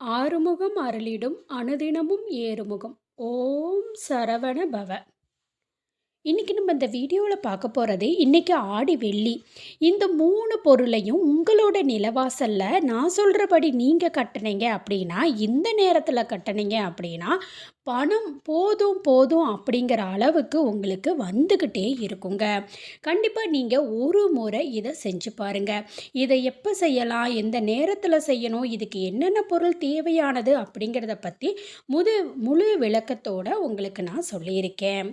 ஆறுமுகம் அருளிடும் அனுதினமும் ஏறுமுகம். ஓம் சரவண பவ. இன்றைக்கி நம்ம இந்த வீடியோவில் பார்க்க போகிறது இன்றைக்கி ஆடி வெள்ளி. இந்த மூணு பொருளையும் உங்களோட நிலவாசலில் நான் சொல்கிறபடி நீங்கள் கட்டினீங்க அப்படின்னா இந்த நேரத்தில் கட்டினீங்க அப்படின்னா பணம் போதும் போதும் அப்படிங்கிற அளவுக்கு உங்களுக்கு வந்துக்கிட்டே இருக்குங்க. கண்டிப்பாக நீங்கள் ஒரு முறை இதை செஞ்சு பாருங்கள் இதை எப்போ செய்யலாம்? எந்த நேரத்தில் செய்யணும்? இதுக்கு என்னென்ன பொருள் தேவையானது அப்படிங்கிறத பற்றி முது முழு விளக்கத்தோடு உங்களுக்கு நான் சொல்லியிருக்கேன்.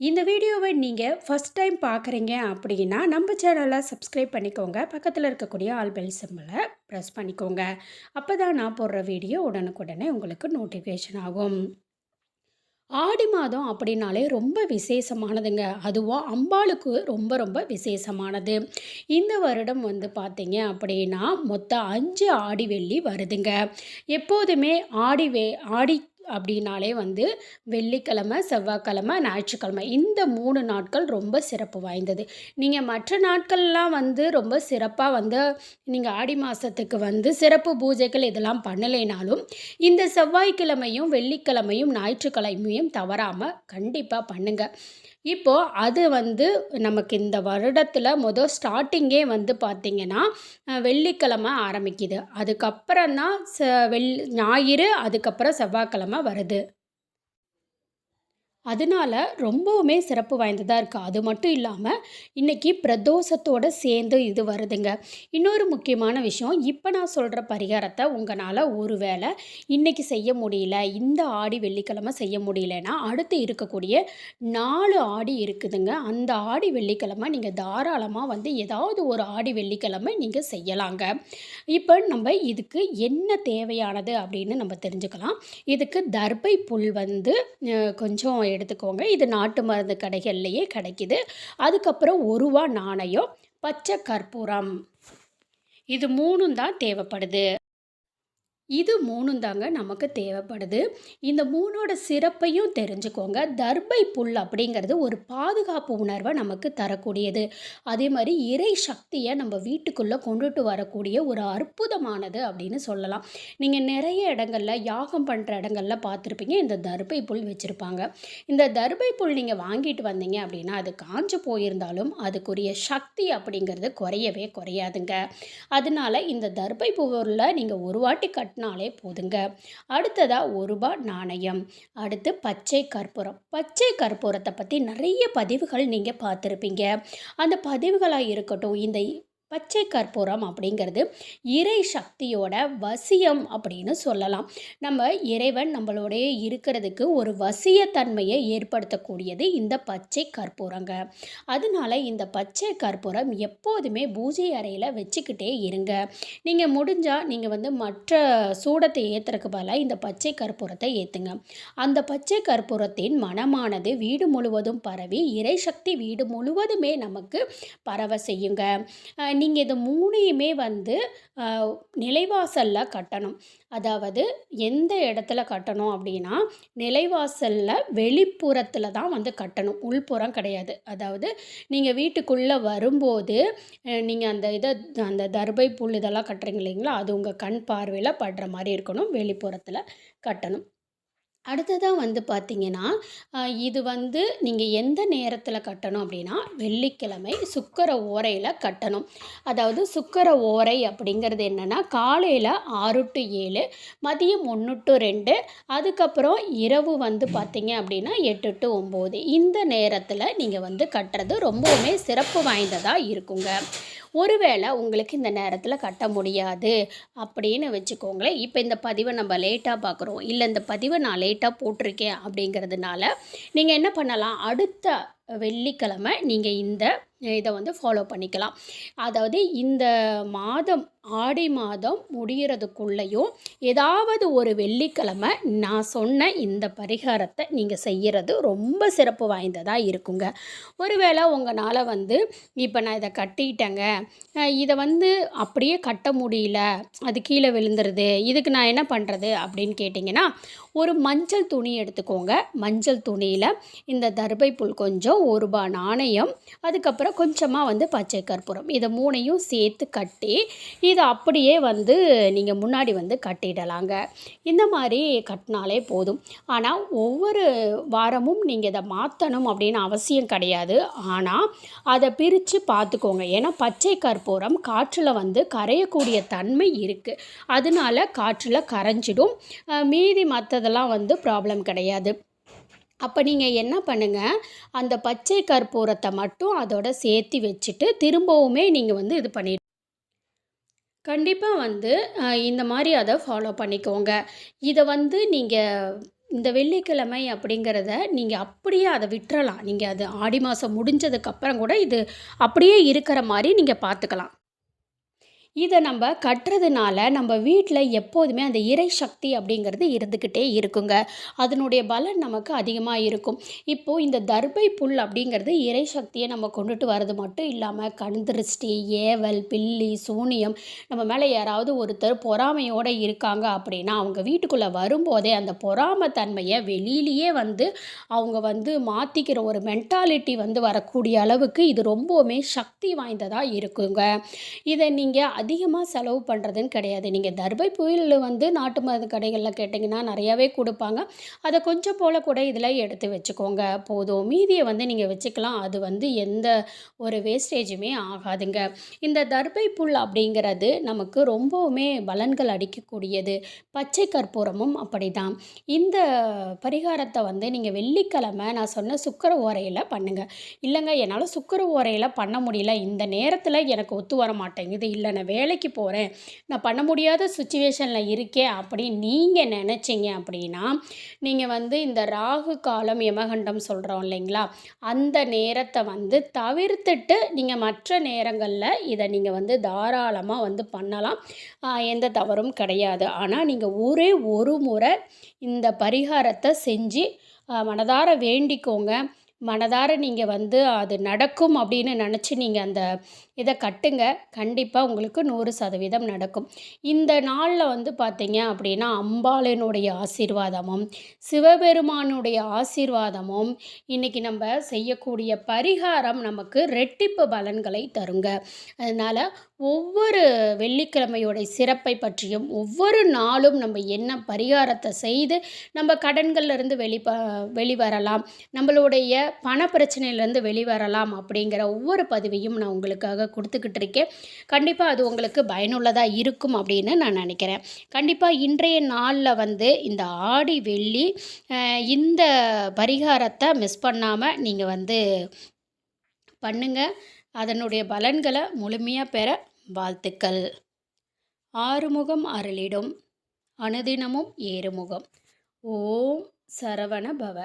இந்த வீடியோவை நீங்கள் ஃபஸ்ட் டைம் பார்க்குறீங்க அப்படின்னா நம்ம சேனலை சப்ஸ்கிரைப் பண்ணிக்கோங்க. பக்கத்தில் இருக்கக்கூடிய ஆல் பெல் சிம்மில் ப்ரெஸ் பண்ணிக்கோங்க. அப்போ தான் நான் போடுற வீடியோ உடனுக்குடனே உங்களுக்கு நோட்டிஃபிகேஷன் ஆகும். ஆடி மாதம் அப்படின்னாலே ரொம்ப விசேஷமானதுங்க. அதுவும் அம்பாளுக்கு ரொம்ப ரொம்ப விசேஷமானது. இந்த வருடம் வந்து பார்த்தீங்க அப்படின்னா மொத்தம் அஞ்சு ஆடி வெள்ளி வருதுங்க. எப்போதுமே ஆடி வே ஆடி அப்படின்னாலே வந்து வெள்ளிக்கிழமை செவ்வாய்க்கிழமை ஞாயிற்றுக்கிழமை இந்த மூணு நாட்கள் ரொம்ப சிறப்பு வாய்ந்தது. நீங்கள் மற்ற நாட்கள்லாம் வந்து ரொம்ப சிறப்பாக வந்து நீங்கள் ஆடி மாதத்துக்கு வந்து சிறப்பு பூஜைகள் இதெல்லாம் பண்ணலைனாலும் இந்த செவ்வாய்க்கிழமையும் வெள்ளிக்கிழமையும் ஞாயிற்றுக்கிழமையும் தவறாமல் கண்டிப்பாக பண்ணுங்கள் இப்போது அது வந்து நமக்கு இந்த வருடத்தில் மொதல் ஸ்டார்டிங்கே வந்து பார்த்திங்கன்னா வெள்ளிக்கிழமை ஆரம்பிக்குது. அதுக்கப்புறம் தான் ச வெள் ஞாயிறு அதுக்கப்புறம் செவ்வாய்க்கிழமை வருது. அதனால ரொம்பவுமே சிறப்பு வாய்ந்ததாக இருக்குது அது மட்டும் இல்லாமல் இன்றைக்கி பிரதோஷத்தோடு சேர்ந்து இது வருதுங்க. இன்னொரு முக்கியமான விஷயம் இப்போ நான் சொல்கிற பரிகாரத்தை உங்களால் ஒரு வேளை இன்றைக்கி செய்ய முடியல இந்த ஆடி வெள்ளிக்கிழமை செய்ய முடியலன்னா அடுத்து இருக்கக்கூடிய நாலு ஆடி இருக்குதுங்க. அந்த ஆடி வெள்ளிக்கிழமை நீங்கள் தாராளமாக வந்து ஏதாவது ஒரு ஆடி வெள்ளிக்கிழமை நீங்கள் செய்யலாங்க. இப்போ நம்ம இதுக்கு என்ன தேவையானது அப்படின்னு நம்ம தெரிஞ்சுக்கலாம். இதுக்கு தர்பை புல் வந்து கொஞ்சம் எடுத்துக்கோங்க. இது நாட்டு மருந்து கடைகள்லையே கிடைக்கிது. அதுக்கப்புறம் ஒருவா நாணயம் பச்சை கற்பூரம். இது மூணும் தான் தேவைப்படுது. இது மூணும் தாங்க நமக்கு தேவைப்படுது. இந்த மூணோட சிறப்பையும் தெரிஞ்சுக்கோங்க. தர்பை புல் அப்படிங்கிறது ஒரு பாதுகாப்பு உணர்வை நமக்கு தரக்கூடியது. அதே மாதிரி இறை சக்தியை நம்ம வீட்டுக்குள்ளே கொண்டுட்டு வரக்கூடிய ஒரு அற்புதமானது அப்படின்னு சொல்லலாம். நீங்கள் நிறைய இடங்களில் யாகம் பண்ணுற இடங்களில் பார்த்துருப்பீங்க இந்த தர்பை புல் வச்சுருப்பாங்க. இந்த தர்பை புல் நீங்கள் வாங்கிட்டு வந்தீங்க அப்படின்னா அது காஞ்சு போயிருந்தாலும் அதுக்குரிய சக்தி அப்படிங்கிறது குறையவே குறையாதுங்க. அதனால இந்த தர்பை புல்லில் நீங்கள் ஒரு வாட்டி கட் கட்டினாலே போதுங்க. அடுத்ததாக ஒரு நாணயம். அடுத்து பச்சை கற்பூரம். பச்சை கற்பூரத்தை பற்றி நிறைய பதிவுகள் நீங்கள் பார்த்துருப்பீங்க. அந்த பதிவுகளாக இருக்கட்டும் இந்த பச்சை கற்பூரம் அப்படிங்கிறது இறை சக்தியோட வசியம் அப்படின்னு சொல்லலாம். நம்ம இறைவன் நம்மளோடைய இருக்கிறதுக்கு ஒரு வசியத்தன்மையை ஏற்படுத்தக்கூடியது இந்த பச்சை கற்பூரங்க. அதனால இந்த பச்சை கற்பூரம் எப்போதுமே பூஜை அறையில் வச்சுக்கிட்டே இருங்க. நீங்கள் முடிஞ்சால் நீங்கள் வந்து மற்ற சூடத்தை ஏற்றுறதுக்கு பதிலாக இந்த பச்சை கற்பூரத்தை ஏற்றுங்க அந்த பச்சை கற்பூரத்தின் மனமானது வீடு முழுவதும் பரவி இறை சக்தி வீடு முழுவதுமே நமக்கு பரவ செய்யுங்க. நீங்கள் இது மூணையுமே வந்து நிலைவாசலில் கட்டணும். அதாவது எந்த இடத்துல கட்டணும் அப்படின்னா நிலைவாசலில் வெளிப்புறத்தில் தான் வந்து கட்டணும். உள்புறம் கிடையாது. அதாவது நீங்கள் வீட்டுக்குள்ளே வரும்போது நீங்கள் அந்த இதை அந்த தர்பை புல் இதெல்லாம் கட்டுறீங்க இல்லைங்களா? அது உங்கள் கண் பார்வையில் படுற மாதிரி இருக்கணும். வெளிப்புறத்தில் கட்டணும். அடுத்ததாக வந்து பார்த்திங்கன்னா இது வந்து நீங்கள் எந்த நேரத்தில் கட்டணும் அப்படின்னா வெள்ளிக்கிழமை சுக்கர ஓரையில் கட்டணும். அதாவது சுக்கர ஓரை அப்படிங்கிறது என்னென்னா காலையில் ஆறு டு ஏழு மதியம் ஒன்று டு ரெண்டு அதுக்கப்புறம் இரவு வந்து பார்த்திங்க அப்படின்னா எட்டு டு ஒம்பது. இந்த நேரத்தில் நீங்கள் வந்து கட்டுறது ரொம்பவுமே சிறப்பு வாய்ந்ததாக இருக்குங்க. ஒருவேளை உங்களுக்கு இந்த நேரத்தில் கட்ட முடியாது அப்படின்னு வச்சுக்கோங்களேன். இப்போ இந்த பதிவை நம்ம லேட்டாக பார்க்குறோம் இல்லை இந்த பதிவை நான் லேட்டாக போட்டிருக்கேன் அப்படிங்கிறதுனால நீங்கள் என்ன பண்ணலாம்? அடுத்த வெள்ளிக்கிழமை நீங்கள் இந்த இதை வந்து ஃபாலோ பண்ணிக்கலாம். அதாவது இந்த மாதம் ஆடி மாதம் முடிகிறதுக்குள்ளேயும் ஏதாவது ஒரு வெள்ளிக்கிழமை நான் சொன்ன இந்த பரிகாரத்தை நீங்கள் செய்கிறது ரொம்ப சிறப்பு வாய்ந்ததாக இருக்குங்க. ஒருவேளை உங்களால் வந்து இப்போ நான் இதை கட்டிட்டேங்க இதை வந்து அப்படியே கட்ட முடியல அது கீழே விழுந்துருது இதுக்கு நான் என்ன பண்ணுறது அப்படின்னு கேட்டிங்கன்னா ஒரு மஞ்சள் துணி எடுத்துக்கோங்க. மஞ்சள் துணியில் இந்த தர்பை புல் கொஞ்சம் ஒரு ரூபாய் நாணயம் அதுக்கப்புறம் கொஞ்சமாக வந்து பச்சை கற்பூரம். இதை மூணையும் சேர்த்து கட்டி இதை அப்படியே வந்து நீங்கள் முன்னாடி வந்து கட்டிடலாங்க. இந்த மாதிரி கட்டினாலே போதும். ஆனால் ஒவ்வொரு வாரமும் நீங்கள் இதை மாற்றணும் அப்படின்னு அவசியம் கிடையாது. ஆனால் அதை பிரித்து பார்த்துக்கோங்க. ஏன்னா பச்சை கற்பூரம் காற்றில் வந்து கரையக்கூடிய தன்மை இருக்குது அதனால காற்றில் கரைஞ்சிடும். மீதி மீதி அதெல்லாம் வந்து ப்ராப்ளம் கிடையாது. அப்போ நீங்கள் என்ன பண்ணுங்கள் அந்த பச்சை கற்பூரத்தை மட்டும் அதோட சேர்த்து வச்சுட்டு திரும்பவுமே நீங்கள் வந்து இது பண்ணி கண்டிப்பாக வந்து இந்த மாதிரி அதை ஃபாலோ பண்ணிக்கோங்க. இதை வந்து நீங்கள் இந்த வெள்ளிக்கிழமை அப்படிங்கிறத நீங்கள் அப்படியே அதை விட்டுறலாம். நீங்கள் அது ஆடி மாதம் முடிஞ்சதுக்கப்புறம் கூட இது அப்படியே இருக்கிற மாதிரி நீங்கள் பார்த்துக்கலாம். இதை நம்ம கட்டுறதுனால நம்ம வீட்டில் எப்போதுமே அந்த இறை சக்தி அப்படிங்கிறது இருந்துக்கிட்டே இருக்குங்க. அதனுடைய பலன் நமக்கு அதிகமாக இருக்கும். இப்போது இந்த தர்பை புல் அப்படிங்கிறது இறை சக்தியை நம்ம கொண்டுட்டு வர்றது மட்டும் இல்லாமல் கண் திருஷ்டி ஏவல் பில்லி சூனியம் நம்ம மேலே யாராவது ஒருத்தர் பொறாமையோடு இருக்காங்க அப்படின்னா அவங்க வீட்டுக்குள்ளே வரும்போதே அந்த பொறாமை தன்மையை வெளியிலேயே வந்து அவங்க வந்து மாற்றிக்கிற ஒரு மென்டாலிட்டி வந்து வரக்கூடிய அளவுக்கு இது ரொம்பவுமே சக்தி வாய்ந்ததாக இருக்குங்க. இதை நீங்கள் அதிகமாக செலவு பண்ணுறதுன்னு கிடையாது. நீங்கள் தர்பை புயல் வந்து நாட்டு மருந்து கடைகளில் கேட்டிங்கன்னா நிறையாவே கொடுப்பாங்க. அதை கொஞ்சம் போல் கூட இதில் எடுத்து வச்சுக்கோங்க. போதும். மீதியை வந்து நீங்கள் வச்சுக்கலாம். அது வந்து எந்த ஒரு வேஸ்டேஜுமே ஆகாதுங்க. இந்த தர்பை புல் அப்படிங்கிறது நமக்கு ரொம்பவுமே பலன்கள் அடிக்கக்கூடியது பச்சை கற்பூரமும் அப்படிதான். இந்த பரிகாரத்தை வந்து நீங்கள் வெள்ளிக்கிழமை நான் சொன்ன சுக்கர ஓரையில் பண்ணுங்கள் இல்லைங்க என்னால் சுக்கர ஓரையில் பண்ண முடியல. இந்த நேரத்தில் எனக்கு ஒத்து வர மாட்டேங்குது. இல்லைனவே வேலைக்கு போகிறேன் நான் பண்ண முடியாத சுச்சுவேஷனில் இருக்கேன் அப்படின்னு நீங்கள் நினச்சிங்க அப்படின்னா நீங்கள் வந்து இந்த ராகு காலம் யமகண்டம் சொல்கிறோம் இல்லைங்களா? அந்த நேரத்தை வந்து தவிர்த்துட்டு நீங்கள் மற்ற நேரங்களில் இதை நீங்கள் வந்து தாராளமாக வந்து பண்ணலாம். எந்த தவறும் கிடையாது. ஆனால் நீங்கள் ஒரே ஒரு முறை இந்த பரிகாரத்தை செஞ்சு மனதார வேண்டிக்கோங்க. மனதார நீங்கள் வந்து அது நடக்கும் அப்படின்னு நினச்சி நீங்கள் அந்த இதை கட்டுங்க. கண்டிப்பாக உங்களுக்கு நூறு சதவீதம் நடக்கும். இந்த நாளில் வந்து பார்த்தீங்க அப்படின்னா அம்பாளினுடைய ஆசீர்வாதமும் சிவபெருமானுடைய ஆசீர்வாதமும் இன்றைக்கி நம்ம செய்யக்கூடிய பரிகாரம் நமக்கு ரெட்டிப்பு பலன்களை தருங்க. அதனால் ஒவ்வொரு வெள்ளிக்கிழமையோடைய சிறப்பை பற்றியும் ஒவ்வொரு நாளும் நம்ம என்ன பரிகாரத்தை செய்து நம்ம கடன்கள்லேருந்து வெளி வெளிவரலாம் நம்மளுடைய பண பிரச்சனையிலேருந்து வெளிவரலாம் அப்படிங்கிற ஒவ்வொரு பதிவையும் நான் உங்களுக்காக கொடுத்துக்கிட்டு இருக்கேன். கண்டிப்பாக அது உங்களுக்கு பயனுள்ளதாக இருக்கும் அப்படின்னு நான் நினைக்கிறேன். கண்டிப்பாக இன்றைய நாளில் வந்து இந்த ஆடி வெள்ளி இந்த பரிகாரத்தை மிஸ் பண்ணாமல் நீங்கள் வந்து பண்ணுங்கள் அதனுடைய பலன்களை முழுமையாக பெற வாழ்த்துக்கள். ஆறுமுகம் அருளிடும். அனுதினமும் ஏறுமுகம். ஓம் சரவண பவ